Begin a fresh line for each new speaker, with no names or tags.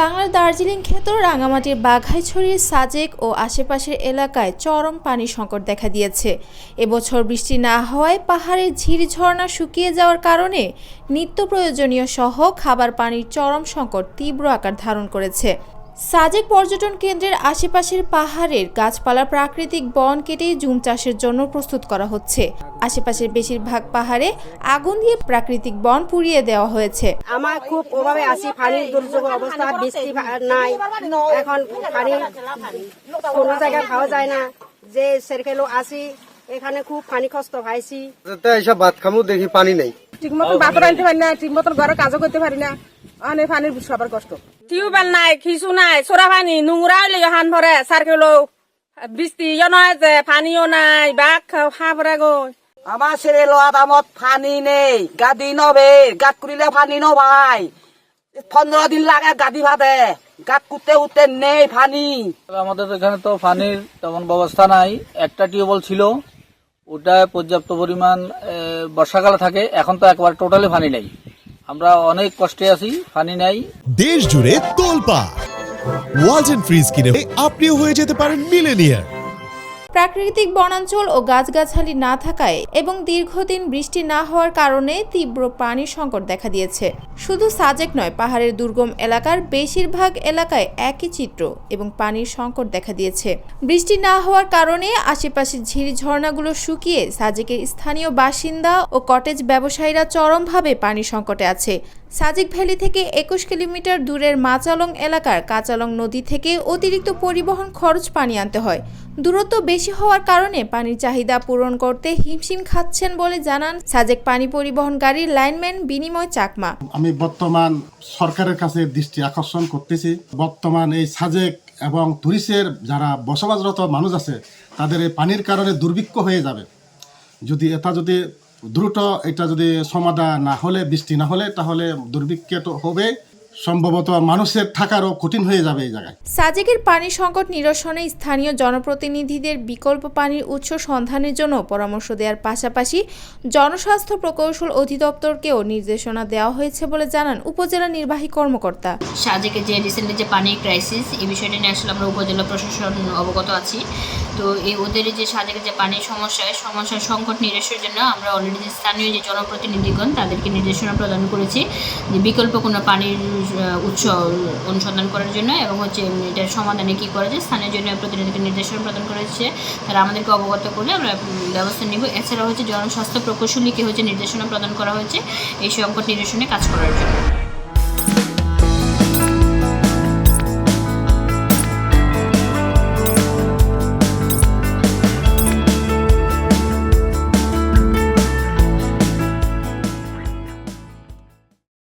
বাংলার দার্জিলিং খ্যাত রাঙামাটির বাঘাইছড়ির সাজেক ও আশেপাশের এলাকায় চরম পানি সংকট দেখা দিয়েছে। এবছর বৃষ্টি না হওয়ায় পাহাড়ের ঝিরি ঝর্ণা শুকিয়ে যাওয়ার কারণে নিত্য প্রয়োজনীয় সহ খাবার পানির চরম সংকট তীব্র আকার ধারণ করেছে। সাজেক পর্যটন কেন্দ্রের আশেপাশের পাহাড়ের গাছপালা প্রাকৃতিক বন কেটে জুম চাষের জন্য প্রস্তুত করা হচ্ছে। আশেপাশের বেশিরভাগ পাহাড়ে আগুন দিয়ে প্রাকৃতিক বন পুড়িয়ে দেওয়া হয়েছে।
আমার খুব অভাবে আছি পানির দুর্যোগ অবস্থা বৃষ্টি নাই। এখন পানি কোনো জায়গায় খাওয়া যায় না। যে সেরকেলো আসি এখানে খুব পানি কষ্ট পাইছি
এইসব ভাত খামু দেখি পানি নেই।
ঠিক মতন আনতে পারি না ঠিক মতন ঘরে কাজও করতে পারি না। অনেক পানির সবার কষ্ট। টিউবওয়েল নাই কিছু নাই সোরা পানি নোংরা হইলে হান ভরে সার্কেল বৃষ্টি ইয়ে নয় যে পানিও নাই বাঘ হা ভরে গো।
আমার ছেলে লোয়া দামত ফানি নেই গাদি নবে গাত কুড়িলে ফানি ন ভাই পনেরো দিন লাগে গাদি ভাতে গাত কুতে উঠতে নেই ফানি
আমাদের এখানে তো পানির তেমন ব্যবস্থা নাই একটা টিউবওয়েল ছিল ওটা পর্যাপ্ত পরিমাণ বর্ষাকালে থাকে এখন তো একবার টোটালি পানি নেই। আমরা অনেক কষ্টে আছি, পানি নাই।
দেশ জুড়ে তোলপা ওয়ালটন ফ্রিজ কিনে আপনিও হয়ে যেতে পারেন মিলেনিয়ার
প্রাকৃতিক বনাঞ্চল ও গাছগাছালি না থাকায় এবং দীর্ঘদিন বৃষ্টি না হওয়ার কারণে তীব্র পানির সংকট দেখা দিয়েছে। শুধু সাজেক নয়, পাহাড়ের দুর্গম এলাকার বেশিরভাগ এলাকায় একই চিত্র এবং পানির সংকট দেখা দিয়েছে। বৃষ্টি না হওয়ার কারণে আশেপাশের ঝিরি ঝর্ণাগুলো শুকিয়ে সাজেকের স্থানীয় বাসিন্দা ও কটেজ ব্যবসায়ীরা চরমভাবে পানি সংকটে আছে। সাজেক ভ্যালি থেকে একুশ কিলোমিটার দূরের মাচালং এলাকার কাচালং নদী থেকে অতিরিক্ত পরিবহন খরচ পানি আনতে হয়। দূরত্ব বেশি হওয়ার কারণে পানির চাহিদা পূরণ করতে হিমশিম খাচ্ছেন বলে জানান সাজেক পানি পরিবহন গাড়ির লাইনম্যান বিনিময় চাকমা।
আমি বর্তমান সরকারের কাছে দৃষ্টি আকর্ষণ করতেছি। বর্তমান এই সাজেক এবং টুরিস্টের যারা বসবাসরত মানুষ আছে, তাদের এই পানির কারণে দুর্ভিক্ষ হয়ে যাবে। যদি এটা যদি দ্রুত এটা যদি সমাধান না হলে বৃষ্টি না হলে তাহলে দুর্ভিক্ষ তো হবে সম্ভবত মানুষের থাকারও কঠিন হয়ে যাবে এই জায়গায়।
সাজেকের পানি সংকট নিরসনে স্থানীয় জনপ্রতিনিধিদের বিকল্প পানির উৎস সন্ধানের জন্য পরামর্শ দেওয়ার পাশাপাশি জনস্বাস্থ্য প্রকৌশল অধিদপ্তরকেও নির্দেশনা দেওয়া হয়েছে বলে জানান উপজেলা নির্বাহী কর্মকর্তা।
সাজেকে যে রিসেন্টলি যে পানির ক্রাইসিস এই বিষয়টা নিয়ে আসলে আমরা উপজেলা প্রশাসন অবগত আছি। তো এই ওদের যে সাজেকে যে পানির সমস্যা সমস্যার সংকট নিরসনের জন্য আমরা অলরেডি যে স্থানীয় যে জনপ্রতিনিধিগণ তাদেরকে নির্দেশনা প্রদান করেছি যে বিকল্প কোনো পানির উৎস অনুসন্ধান করার জন্য এবং হচ্ছে এটার সমাধানে কী করা যায়, স্থানের জন্য প্রতিনিধিকে নির্দেশনা প্রদান করেছে তারা আমাদেরকে অবগত করলে আমরা ব্যবস্থা নিব। এছাড়াও হচ্ছে জনস্বাস্থ্য প্রকৌশলীকে হচ্ছে নির্দেশনা প্রদান করা হয়েছে এই সংকট নিরসনে কাজ করার জন্য।